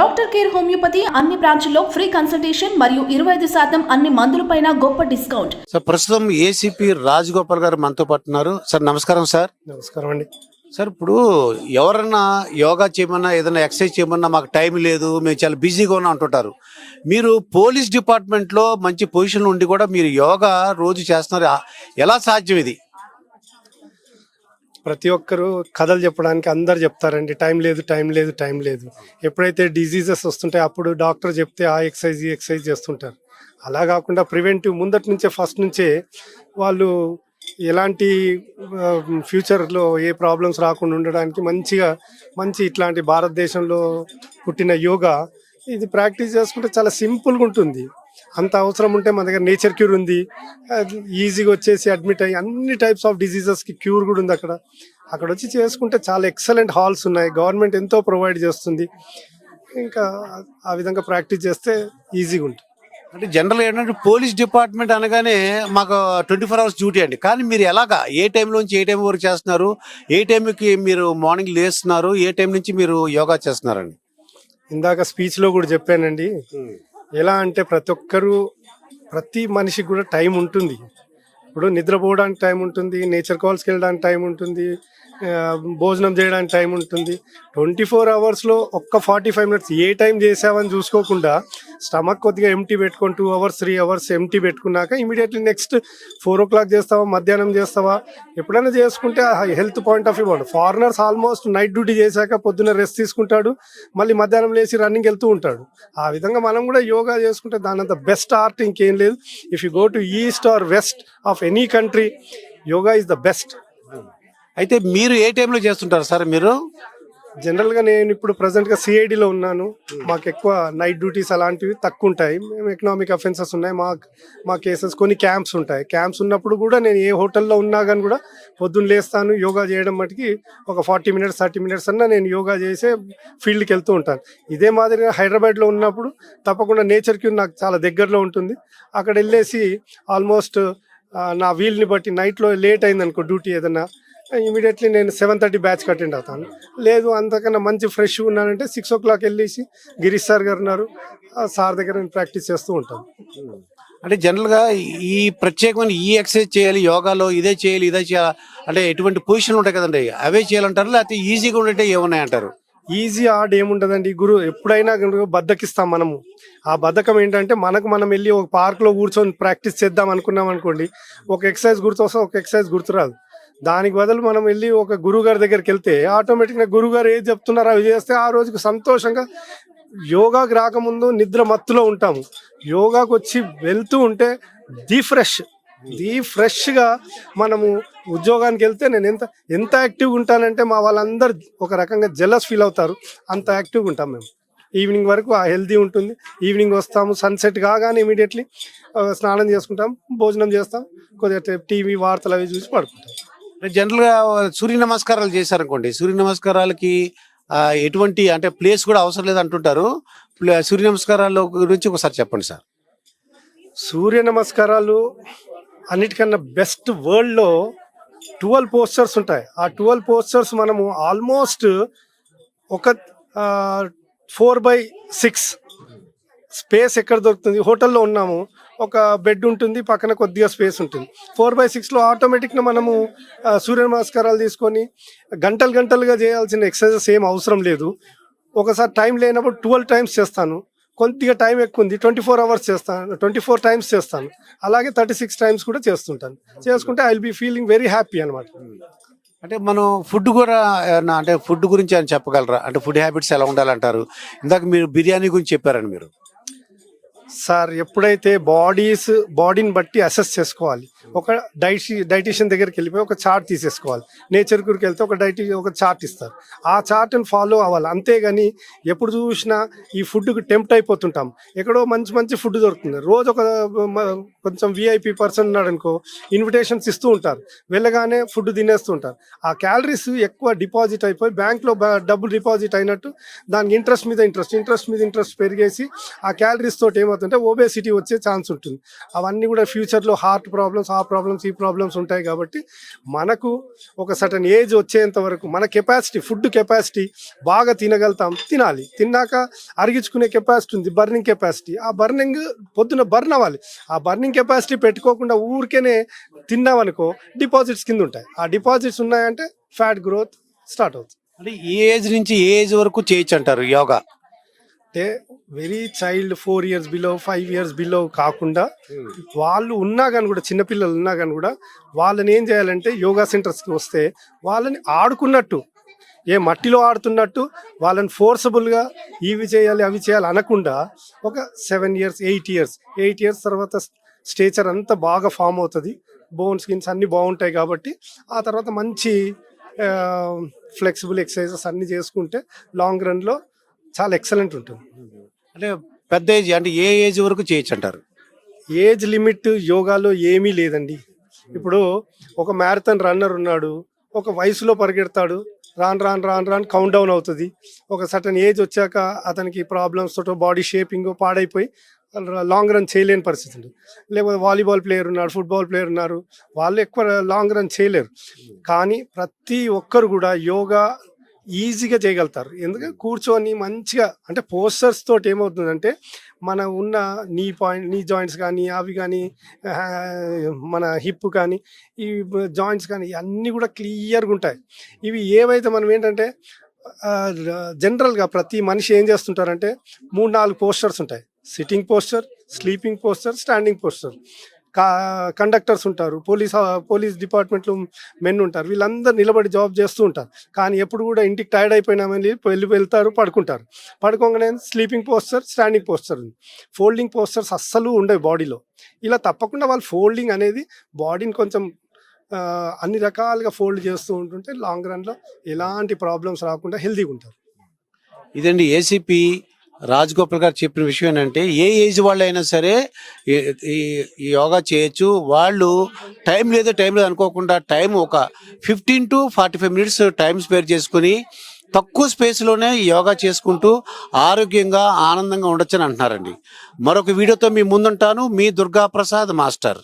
Doctor care homeopathy అన్ని బ్రాంచ్ల్లో free consultation మరియు ఇరవై ఐదు శాతం అన్ని మందులపైన గొప్ప డిస్కౌంట్. సార్ ప్రస్తుతం ఏసీపీ రాజగోపాల్ గారు మనతో పాటు ఉన్నారు. సార్ నమస్కారం సార్. నమస్కారం అండి. సార్ ఇప్పుడు ఎవరన్నా యోగా చేయమన్నా ఏదైనా ఎక్సర్సైజ్ చేయమన్నా మాకు టైం లేదు మేము చాలా బిజీగా ఉన్నాం అంటుంటారు. మీరు పోలీస్ డిపార్ట్మెంట్లో మంచి పొజిషన్ ఉండి కూడా మీరు యోగా రోజు చేస్తున్నారు. ఎలా సాధ్యం ఇది? ప్రతి ఒక్కరు కథలు చెప్పడానికి అందరు చెప్తారండి. టైం లేదు టైం లేదు టైం లేదు. ఎప్పుడైతే డిజీజెస్ వస్తుంటాయి అప్పుడు డాక్టర్ చెప్తే ఆ ఎక్సైజ్ ఈ ఎక్సైజ్ చేస్తుంటారు. అలా కాకుండా ప్రివెంటివ్ ముందటి నుంచే ఫస్ట్ నుంచే వాళ్ళు ఎలాంటి ఫ్యూచర్లో ఏ ప్రాబ్లమ్స్ రాకుండా ఉండడానికి మంచిగా మంచి ఇట్లాంటి భారతదేశంలో పుట్టిన యోగా ఇది ప్రాక్టీస్ చేసుకుంటే చాలా సింపుల్గా ఉంటుంది. అంత అవసరం ఉంటే మన దగ్గర నేచర్ క్యూర్ ఉంది. ఈజీగా వచ్చేసి అడ్మిట్ అయ్యి అన్ని టైప్స్ ఆఫ్ డిసీజెస్కి క్యూర్ కూడా ఉంది అక్కడ. అక్కడ వచ్చి చేసుకుంటే చాలా ఎక్సలెంట్ హాల్స్ ఉన్నాయి. గవర్నమెంట్ ఎంతో ప్రొవైడ్ చేస్తుంది. ఇంకా ఆ విధంగా ప్రాక్టీస్ చేస్తే ఈజీగా ఉంటుంది. అంటే జనరల్ ఏంటంటే పోలీస్ డిపార్ట్మెంట్ అనగానే మాకు ట్వంటీ ఫోర్ అవర్స్ డ్యూటీ అండి. కానీ మీరు ఎలాగా ఏ టైంలోంచి ఏ టైం వరకు చేస్తున్నారు? ఏ టైంకి మీరు మార్నింగ్ లేస్తున్నారు? ఏ టైం నుంచి మీరు యోగా చేస్తున్నారండి? ఇందాక స్పీచ్లో కూడా చెప్పానండి. ఎలా అంటే ప్రతి ఒక్కరూ ప్రతి మనిషికి కూడా టైం ఉంటుంది. ఇప్పుడు నిద్రపోవడానికి టైం ఉంటుంది నేచర్ కాల్స్కి వెళ్ళడానికి టైం ఉంటుంది భోజనం చేయడానికి టైం ఉంటుంది. ట్వంటీ ఫోర్ అవర్స్లో ఒక్క ఫార్టీ ఫైవ్ మినిట్స్ ఏ టైం చేసావని చూసుకోకుండా స్టమక్ కొద్దిగా ఎంటీ పెట్టుకొని two hours three hours empty పెట్టుకున్నాక immediately next four o'clock చేస్తావా మధ్యాహ్నం చేస్తావా? ఎప్పుడైనా చేసుకుంటే health point of view foreigners almost night duty చేశాక పొద్దున్న రెస్ట్ తీసుకుంటాడు మళ్ళీ మధ్యాహ్నం లేచి రన్నింగ్ వెళ్తూ ఉంటాడు. ఆ విధంగా మనం కూడా యోగా చేసుకుంటే దాని అంత బెస్ట్ ఆర్ట్ ఇంకేం లేదు. If you go to east or west of any country yoga is the best అయితే మీరు ఏ టైంలో చేస్తుంటారు సార్ మీరు? జనరల్గా నేను ఇప్పుడు ప్రజెంట్గా సిఐడిలో ఉన్నాను. మాకు ఎక్కువ నైట్ డ్యూటీస్ అలాంటివి తక్కువ ఉంటాయి మేము ఎకనామిక్ అఫెన్సెస్ ఉన్నాయి. మా మా కేసెస్ కొన్ని క్యాంప్స్ ఉంటాయి. క్యాంప్స్ ఉన్నప్పుడు కూడా నేను ఏ హోటల్లో ఉన్నా కానీ కూడా పొద్దున్న లేస్తాను యోగా చేయడం మటుకి ఒక ఫార్టీ మినిట్స్ థర్టీ మినిట్స్ అన్నా నేను యోగా చేసే ఫీల్డ్కి వెళ్తూ ఉంటాను. ఇదే మాదిరిగా హైదరాబాద్లో ఉన్నప్పుడు తప్పకుండా నేచర్కి నాకు చాలా దగ్గరలో ఉంటుంది. అక్కడ వెళ్ళేసి ఆల్మోస్ట్ నా వీల్ని బట్టి నైట్లో లేట్ అయింది అనుకో డ్యూటీ ఏదన్నా ఇమీడియట్లీ నేను సెవెన్ థర్టీ బ్యాచ్ అటెండ్ అవుతాను. లేదు అంతకన్నా మంచి ఫ్రెష్ ఉన్నానంటే సిక్స్ ఓ క్లాక్ వెళ్ళేసి గిరీష్ సార్ గారు ఉన్నారు. సార్ దగ్గర నేను ప్రాక్టీస్ చేస్తూ ఉంటాను. అంటే జనరల్గా ఈ ప్రత్యేకమైన ఈ ఎక్సర్సైజ్ చేయాలి యోగాలో ఇదే చేయాలి ఇదే చేయాలి అంటే ఎటువంటి పొజిషన్ ఉంటాయి కదండి అవే చేయాలంటారు లేకపోతే ఈజీగా ఉండే ఏమున్నాయి అంటారు? ఈజీ ఆర్డ్ ఏముంటదండి గురు ఎప్పుడైనా బద్దకిస్తాం మనము. ఆ బద్ధకం ఏంటంటే మనకు మనం వెళ్ళి ఒక పార్క్లో కూర్చొని ప్రాక్టీస్ చేద్దాం అనుకున్నాం అనుకోండి ఒక ఎక్సర్సైజ్ గుర్తొస్తే ఒక ఎక్సర్సైజ్ గుర్తురాదు. దానికి బదులు మనం వెళ్ళి ఒక గురువు గారి దగ్గరికి వెళ్తే ఆటోమేటిక్గా గురుగారు ఏది చెప్తున్నారో అవి చేస్తే ఆ రోజుకి సంతోషంగా యోగాకి రాకముందు నిద్ర మత్తులో ఉంటాము. యోగాకు వచ్చి వెళ్తూ ఉంటే ది ఫ్రెష్ ది ఫ్రెష్గా మనము ఉద్యోగానికి వెళ్తే నేను ఎంత ఎంత యాక్టివ్గా ఉంటానంటే మా వాళ్ళందరూ ఒక రకంగా జెలస్ ఫీల్ అవుతారు. అంత యాక్టివ్గా ఉంటాం మేము. ఈవినింగ్ వరకు ఆ హెల్తీ ఉంటుంది. ఈవినింగ్ వస్తాము సన్సెట్ కాగానే ఇమీడియట్లీ స్నానం చేసుకుంటాం భోజనం చేస్తాం కొద్దిగా టీవీ వార్తలు అవి చూసి పడుకుంటాం. జనరల్గా సూర్య నమస్కారాలు చేశారనుకోండి సూర్య నమస్కారాలకి ఎటువంటి అంటే ప్లేస్ కూడా అవసరం లేదు అంటుంటారు ప్లే- సూర్య నమస్కారాల గురించి ఒకసారి చెప్పండి సార్. సూర్య నమస్కారాలు అన్నిటికన్నా బెస్ట్ వరల్డ్లో ట్వెల్వ్ పోస్టర్స్ ఉంటాయి. ఆ ట్వెల్వ్ పోస్టర్స్ మనము ఆల్మోస్ట్ ఒక ఫోర్ బై సిక్స్ స్పేస్ ఎక్కడ దొరుకుతుంది? హోటల్లో ఉన్నాము. ఒక బెడ్ ఉంటుంది పక్కన కొద్దిగా స్పేస్ ఉంటుంది. ఫోర్ బై సిక్స్లో ఆటోమేటిక్గా మనము సూర్య నమస్కారాలు తీసుకొని గంటలు గంటలుగా చేయాల్సిన ఎక్సర్సైజెస్ ఏం అవసరం లేదు. ఒకసారి టైం లేనప్పుడు ట్వెల్వ్ టైమ్స్ చేస్తాను. కొద్దిగా టైం ఎక్కువ ఉంది ట్వంటీ ఫోర్ అవర్స్ చేస్తాను ట్వంటీ ఫోర్ టైమ్స్ చేస్తాను. అలాగే థర్టీ సిక్స్ టైమ్స్ కూడా చేస్తుంటాను. చేసుకుంటే I will be feeling very happy అనమాట అంటే మనం ఫుడ్ కూడా అంటే ఫుడ్ గురించి అని చెప్పగలరా? అంటే ఫుడ్ హ్యాబిట్స్ ఎలా ఉండాలంటారు? ఇందాక మీరు బిర్యానీ గురించి చెప్పారని మీరు. సార్ ఎప్పుడైతే బాడీస్ బాడీని బట్టి అసెస్ చేసుకోవాలి. ఒక డైటి డైటీషియన్ దగ్గరికి వెళ్ళిపోయి ఒక చార్ట్ తీసేసుకోవాలి. నేచర్ గురికి వెళ్తే ఒక డైటీ ఒక చార్ట్ ఇస్తారు. ఆ చార్ట్ని ఫాలో అవ్వాలి. అంతేగాని ఎప్పుడు చూసినా ఈ ఫుడ్కి టెంప్ట్ అయిపోతుంటాం. ఎక్కడో మంచి మంచి ఫుడ్ దొరుకుతుంది. రోజు ఒక కొంచెం విఐపి పర్సన్ ఉన్నాడు అనుకో ఇన్విటేషన్స్ ఇస్తూ ఉంటారు. వెళ్ళగానే ఫుడ్ తినేస్తూ ఉంటారు. ఆ క్యాలరీస్ ఎక్కువ డిపాజిట్ అయిపోయి బ్యాంక్లో డబ్బులు డిపాజిట్ అయినట్టు దానికి ఇంట్రెస్ట్ మీద ఇంట్రెస్ట్ ఇంట్రెస్ట్ మీద ఇంట్రెస్ట్ పెరిగేసి ఆ క్యాలరీస్ తోటి ఏమవుతుంది? అయిపోతుంటే ఓబేసిటీ వచ్చే ఛాన్స్ ఉంటుంది. అవన్నీ కూడా ఫ్యూచర్లో హార్ట్ ప్రాబ్లమ్స్ ఆ ప్రాబ్లమ్స్ ఈ ప్రాబ్లమ్స్ ఉంటాయి కాబట్టి మనకు ఒక సటన్ ఏజ్ వచ్చేంత వరకు మన కెపాసిటీ ఫుడ్ కెపాసిటీ బాగా తినగలుగుతాం తినాలి. తిన్నాక అరిగించుకునే కెపాసిటీ ఉంది బర్నింగ్ కెపాసిటీ ఆ బర్నింగ్ పొద్దున బర్న్ అవ్వాలి. ఆ బర్నింగ్ కెపాసిటీ పెట్టుకోకుండా ఊరికేనే తిన్నామనుకో డిపాజిట్స్ కింద ఉంటాయి. ఆ డిపాజిట్స్ ఉన్నాయంటే ఫ్యాట్ గ్రోత్ స్టార్ట్ అవుతుంది. అంటే ఏ ఏజ్ నుంచి ఏ ఏజ్ వరకు చేయొచ్చు అంటారు యోగా. అంటే very child four years below five years below కాకుండా వాళ్ళు ఉన్నా కానీ కూడా చిన్నపిల్లలు ఉన్నా కానీ కూడా వాళ్ళని ఏం చేయాలంటే యోగా సెంటర్స్కి వస్తే వాళ్ళని ఆడుకున్నట్టు ఏ మట్టిలో ఆడుతున్నట్టు వాళ్ళని ఫోర్సబుల్గా ఇవి చేయాలి అవి చేయాలి అనకుండా ఒక seven years eight years eight years తర్వాత స్టేచర్ అంతా బాగా ఫామ్ అవుతుంది. బోన్ స్కిన్స్ అన్నీ బాగుంటాయి కాబట్టి ఆ తర్వాత మంచి ఫ్లెక్సిబుల్ ఎక్సర్సైజెస్ అన్నీ చేసుకుంటే లాంగ్ రన్లో చాలా ఎక్సలెంట్ ఉంటుంది. అంటే పెద్ద ఏజ్ అంటే ఏ ఏజ్ వరకు చేయొచ్చు అంటారు? ఏజ్ లిమిట్ యోగాలో ఏమీ లేదండి. ఇప్పుడు ఒక మ్యారథాన్ రన్నర్ ఉన్నాడు ఒక వయసులో పరిగెడతాడు రాను రాను రాను రాను కౌంట్ డౌన్ అవుతుంది. ఒక సటన్ ఏజ్ వచ్చాక అతనికి ప్రాబ్లమ్స్ తోటో బాడీ షేపింగ్ పాడైపోయి లాంగ్ రన్ చేయలేని పరిస్థితి ఉంది. లేకపోతే వాలీబాల్ ప్లేయర్ ఉన్నాడు ఫుట్బాల్ ప్లేయర్ ఉన్నారు వాళ్ళు ఎక్కువ లాంగ్ రన్ చేయలేరు. కానీ ప్రతి ఒక్కరు కూడా యోగా ఈజీగా చేయగలుగుతారు. ఎందుకంటే కూర్చొని మంచిగా అంటే పోస్టర్స్ తోటి ఏమవుతుందంటే మన ఉన్న నీ పాయింట్ నీ జాయింట్స్ కానీ అవి కానీ మన హిప్ కానీ ఈ జాయింట్స్ కానీ అన్నీ కూడా క్లియర్గా ఉంటాయి. ఇవి ఏవైతే మనం ఏంటంటే జనరల్గా ప్రతి మనిషి ఏం చేస్తుంటారంటే మూడు నాలుగు పోస్టర్స్ ఉంటాయి. Sitting posture sleeping posture standing posture conductors ఉంటారు పోలీస్ పోలీస్ డిపార్ట్మెంట్లో మెన్ ఉంటారు వీళ్ళందరూ నిలబడి జాబ్ చేస్తూ ఉంటారు. కానీ ఎప్పుడు కూడా ఇంటికి టైర్డ్ అయిపోయినామని వెళ్ళి వెళ్తారు పడుకుంటారు. పడుకోగానే స్లీపింగ్ పోస్టర్ స్టాండింగ్ పోస్టర్ ఉంది. ఫోల్డింగ్ పోస్టర్స్ అస్సలు ఉండవు బాడీలో. ఇలా తప్పకుండా వాళ్ళు ఫోల్డింగ్ అనేది బాడీని కొంచెం అన్ని రకాలుగా ఫోల్డ్ చేస్తూ ఉంటుంటే లాంగ్ రన్లో ఎలాంటి ప్రాబ్లమ్స్ రాకుండా హెల్తీగా ఉంటారు. ఇదండి ఏసీపీ రాజగోపాల్ గారు చెప్పిన విషయం ఏంటంటే ఏ ఏజ్ వాళ్ళు అయినా సరే ఈ- ఈ యోగా చేయొచ్చు. వాళ్ళు టైం లేదు టైం లేదు అనుకోకుండా టైం ఒక fifteen to forty five minutes time spare చేసుకుని తక్కువ స్పేస్లోనే యోగా చేసుకుంటూ ఆరోగ్యంగా ఆనందంగా ఉండొచ్చని అంటున్నారండి. మరొక వీడియోతో మీ ముందుంటాను. మీ దుర్గా ప్రసాద్ మాస్టర్.